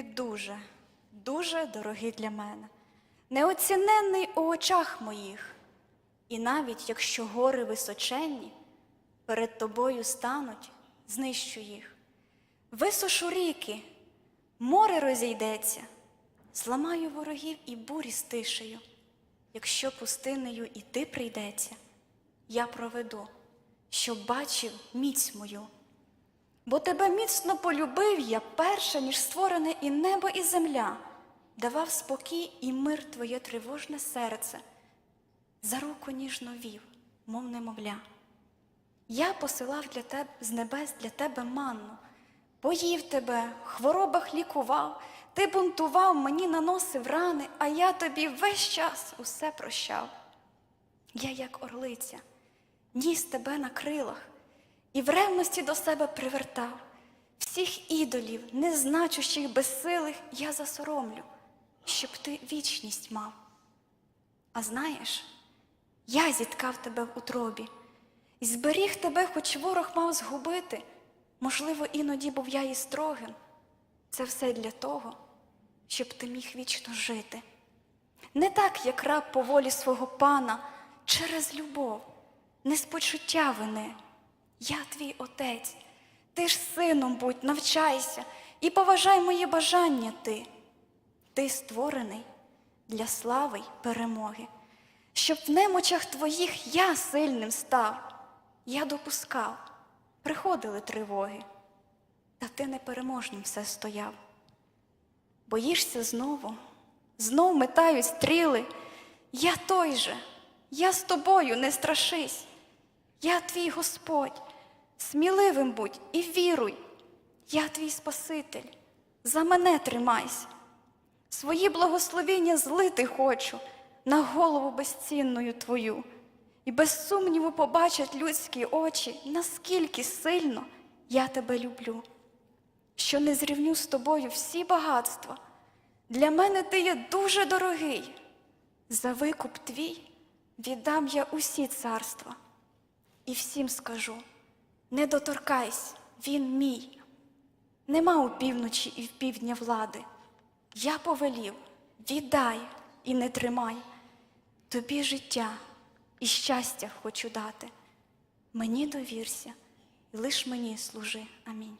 Ти дуже, дуже дорогий для мене, неоціненний у очах моїх. І навіть якщо гори височенні перед тобою стануть, знищу їх. Висушу ріки, море розійдеться, зламаю ворогів і бурі стишею. Якщо пустинею іти прийдеться, я проведу, щоб бачив міць мою. Бо тебе міцно полюбив я перше, ніж створене і небо, і земля, давав спокій і мир твоє тривожне серце, за руку ніжно вів, мов немовля. Я посилав для тебе з небес для тебе манну, поїв тебе, в хворобах лікував, ти бунтував, мені наносив рани, а я тобі весь час усе прощав. Я, як орлиця, ніс тебе на крилах і в ревності до себе привертав. Всіх ідолів, незначущих, безсилих, я засоромлю, щоб ти вічність мав. А знаєш, я зіткав тебе в утробі, і зберіг тебе, хоч ворог мав згубити. Можливо, іноді був я і строгим. Це все для того, щоб ти міг вічно жити. Не так, як раб по волі свого пана, через любов, не з почуття вини. Я твій отець, ти ж сином будь, навчайся і поважай моє бажання ти. Ти створений для слави й перемоги, щоб в немочах твоїх я сильним став. Я допускав, приходили тривоги, та ти непереможним все стояв. Боїшся знову, знов метають стріли. Я той же, я з тобою не страшись. Я твій Господь, сміливим будь і віруй. Я твій Спаситель, за мене тримайся. Свої благословіння злити хочу на голову безцінною твою, і без сумніву побачать людські очі, наскільки сильно я тебе люблю, що не зрівню з тобою всі багатства. Для мене ти є дуже дорогий. За викуп твій віддам я усі царства. І всім скажу: не доторкайся, він мій. Нема у півночі і в півдня влади. Я повелів, віддай і не тримай. Тобі життя і щастя хочу дати. Мені довірся, і лиш мені служи. Амінь.